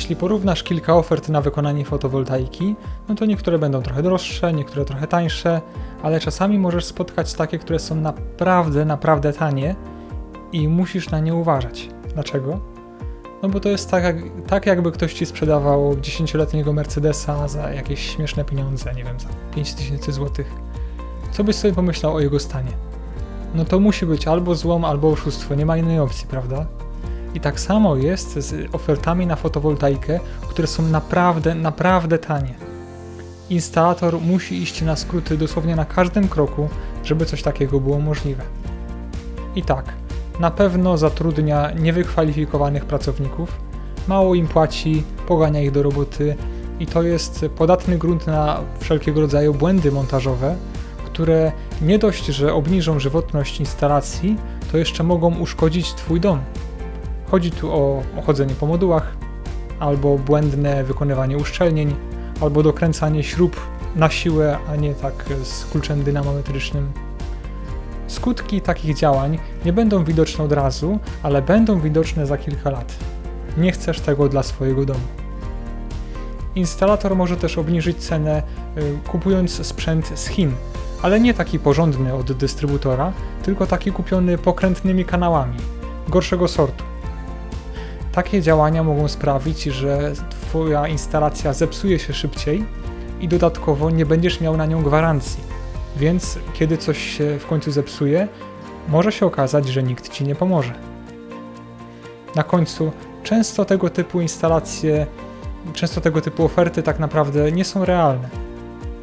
jeśli porównasz kilka ofert na wykonanie fotowoltaiki, no to niektóre będą trochę droższe, niektóre trochę tańsze, ale czasami możesz spotkać takie, które są naprawdę, naprawdę tanie i musisz na nie uważać. Dlaczego? No bo to jest tak, jak, tak jakby ktoś ci sprzedawał 10-letniego Mercedesa za jakieś śmieszne pieniądze, nie wiem, za 5000 zł. Co byś sobie pomyślał o jego stanie? No to musi być albo złom, albo oszustwo, nie ma innej opcji, prawda? I tak samo jest z ofertami na fotowoltaikę, które są naprawdę, naprawdę tanie. Instalator musi iść na skróty dosłownie na każdym kroku, żeby coś takiego było możliwe. I tak, na pewno zatrudnia niewykwalifikowanych pracowników, mało im płaci, pogania ich do roboty i to jest podatny grunt na wszelkiego rodzaju błędy montażowe, które nie dość, że obniżą żywotność instalacji, to jeszcze mogą uszkodzić Twój dom. Chodzi tu o chodzenie po modułach, albo błędne wykonywanie uszczelnień, albo dokręcanie śrub na siłę, a nie tak z kluczem dynamometrycznym. Skutki takich działań nie będą widoczne od razu, ale będą widoczne za kilka lat. Nie chcesz tego dla swojego domu. Instalator może też obniżyć cenę y, kupując sprzęt z Chin, ale nie taki porządny od dystrybutora, tylko taki kupiony pokrętnymi kanałami, gorszego sortu. Takie działania mogą sprawić, że Twoja instalacja zepsuje się szybciej i dodatkowo nie będziesz miał na nią gwarancji. Więc kiedy coś się w końcu zepsuje, może się okazać, że nikt Ci nie pomoże. Na końcu, często tego typu instalacje, często tego typu oferty tak naprawdę nie są realne.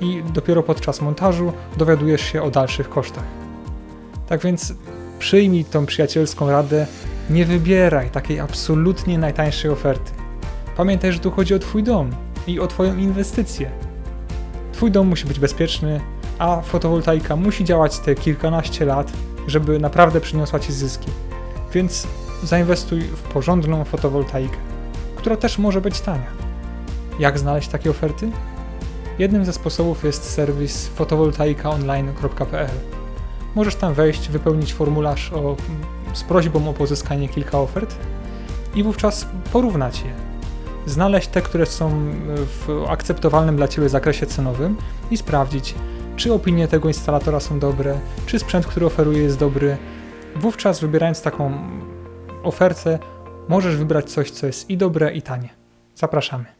I dopiero podczas montażu dowiadujesz się o dalszych kosztach. Tak więc przyjmij tą przyjacielską radę, nie wybieraj takiej absolutnie najtańszej oferty. Pamiętaj, że tu chodzi o Twój dom i o Twoją inwestycję. Twój dom musi być bezpieczny, a fotowoltaika musi działać te kilkanaście lat, żeby naprawdę przyniosła Ci zyski. Więc zainwestuj w porządną fotowoltaikę, która też może być tania. Jak znaleźć takie oferty? Jednym ze sposobów jest serwis fotowoltaikaonline.pl. Możesz tam wejść, wypełnić formularz o, z prośbą o pozyskanie kilka ofert i wówczas porównać je. Znaleźć te, które są w akceptowalnym dla Ciebie zakresie cenowym i sprawdzić, czy opinie tego instalatora są dobre, czy sprzęt, który oferuje jest dobry. Wówczas wybierając taką ofertę, możesz wybrać coś, co jest i dobre, i tanie. Zapraszamy.